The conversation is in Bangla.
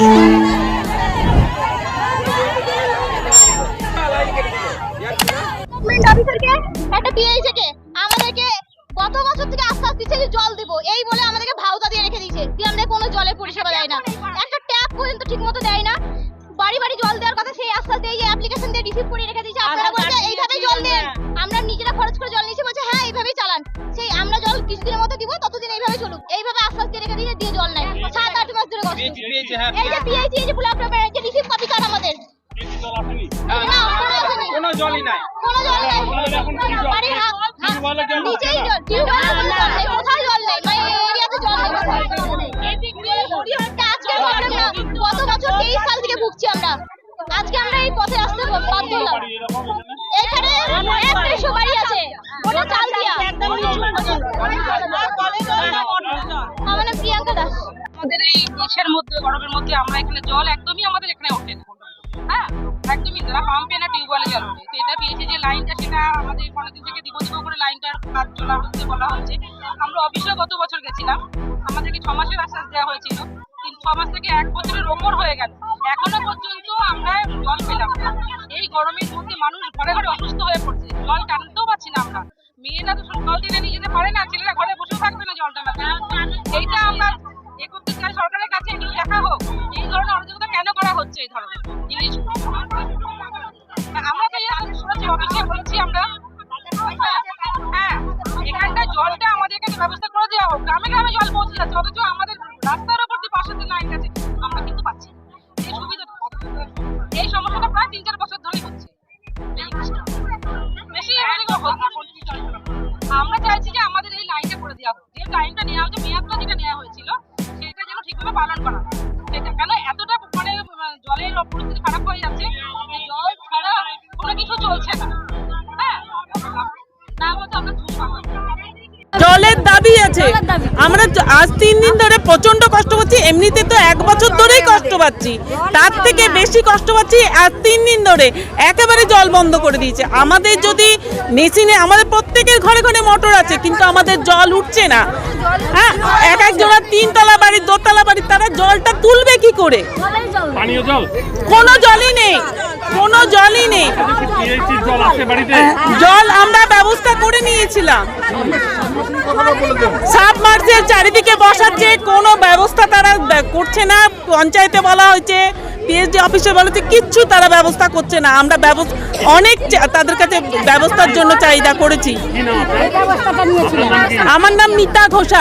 গভর্নমেন্ট অফিসারকে একটা পিএইচকে আমাদেরকে গত বছর থেকে আস্তে আস্তে দিচ্ছে জল দিব। এই বলে আমাদেরকে ভাউতা দিয়ে রেখে দিয়েছে। দিয়ে আমাদের কোনো জলের পরিষেবা দেয় না। একটা ট্যাপ পর্যন্ত ঠিক মতো দেয় না। বাড়ি বাড়ি জল দেওয়ার কথা সেই আস্তে আস্তে এই যে অ্যাপ্লিকেশন দিয়ে রিসিভ করে রেখে দিয়েছে। আপনারা বলছে এইভাবে জল দেন। আমরা নিজেরা খরচ করে জল নিয়েছি। বলছে হ্যাঁ এইভাবেই চালান। সেই আমরা জল কিছুদিনের মতো দিব ততদিন এইভাবে চলুক। এইভাবে আস্তে আস্তে রেখে দিয়েছে দিয়ে জল নাই। সাত আট মাস ধরে কষ্ট পেয়েছে হ্যাঁ এই যে পিএইচি এই যে ব্লক পেপার যে রিসিভ কপি কার্ড আমাদের না কোনো আসেনি। কোনো জলই নাই কোনো জল নেই এখন কি জল? বাড়ির হাত টিউবওয়েলের জল? নিচেই জল টিউবওয়েলের জল নেই কোথাও জল নেই মানে এই এরিয়াতে জল নেই আজকে প্রবলেম না গত বছর তেইশ সাল থেকে ভুগছি আমরা আজকে আমরা এই পথে আসতে বাধ্য হলাম এখানে একটাই বাড়ি আছে ওটা চাল আমাদের এই দেশের মধ্যে, গরমের মধ্যে আমরা এখানে জল একদমই আমাদের এখানে ওঠে না। হ্যাঁ? একদমই না। পাম্পে না টিউবওয়েলে জল ওঠে। তো এটা পেয়েছি যে লাইনটা সেটা আমাদের অনেকদিন থেকে দিব দিব করে লাইনটার কাজ চলা হচ্ছে বলা হচ্ছে। আমরা অফিসে গত বছর গেছিলাম। আমাদেরকে ছ মাসের আশ্বাস দেওয়া হয়েছিল। কিন্তু ছ মাস থেকে এক বছরের ওপর হয়ে গেল। এখনও পর্যন্ত আমরা জল পেলাম এই গরমের মধ্যে মানুষ ঘরে ঘরে অসুস্থ হয়ে পড়ছে। জল টানতেও পারছি না আমরা। মেয়েরা তো জল টেনে নিয়ে যেতে পারে না। ছেলেরা ঘরে বসে থাকবে না জল টানাতে এইটা আমরা এ সরকারের কাছে এগুলো দেখা হোক এই ধরনের অরাজকতা কেন করা হচ্ছে এই ধরনের? জিনিস আমরা তো এর শুনেছি অফিসে বলেছি আমরা। হ্যাঁ এখানকার জলটা আমাদের কাছে ব্যবস্থা করে দেওয়া হোক গ্রামে গ্রামে জল পৌঁছে যাচ্ছে অথচ আমাদের রাস্তার ওপর যে পাশের যে লাইন আছে আমরা কিন্তু পাচ্ছি। এই সুবিধাটা এই সমস্যাটা প্রায় তিন চার বছর ধরেই হচ্ছে। আমরা চাইছি যে আমাদের এই লাইনটা করে দেওয়া হোক। যে লাইনটা নেওয়া হয়েছে মেয়াদটা যেটা নেওয়া হয়েছিল ঠিকভাবে পালন করা সেটা কেন এতটা মানে জলের পরিস্থিতি খারাপ হয়ে যাচ্ছে? যে জল ছাড়া কোনো কিছু চলছে না। হ্যাঁ? না আমরা জলের দাবি আছে। আমরা আজ তিন দিন ধরে প্রচণ্ড কষ্ট পাচ্ছি এমনিতে তো এক বছর ধরেই কষ্ট পাচ্ছি। তার থেকে বেশি কষ্ট পাচ্ছি আজ তিন দিন ধরে। একেবারে জল বন্ধ করে দিয়েছে। আমাদের যদি মেশিনে আমাদের প্রত্যেকের ঘরে ঘরে মোটর আছে কিন্তু আমাদের জল উঠছে না। হ্যাঁ? এক একজনের তিনতলা বাড়ির দোতলা জলটা তুলবে কি করে? কোনো জলই নেই কোনো জলই নেই। জল বাড়িতে? জল আমরা ব্যবস্থা করে নিয়েছিলাম। সাব মার্চের চারিদিকে বসাচ্ছে কোনো ব্যবস্থা তারা করছে না। পঞ্চায়েতে বলা হয়েছে পিএইচডি অফিসে বলা হচ্ছে কিচ্ছু তারা ব্যবস্থা করছে না। আমরা ব্যবস্থা অনেক তাদের কাছে ব্যবস্থার জন্য চাহিদা করেছি? আমার নাম মিতা ঘোষা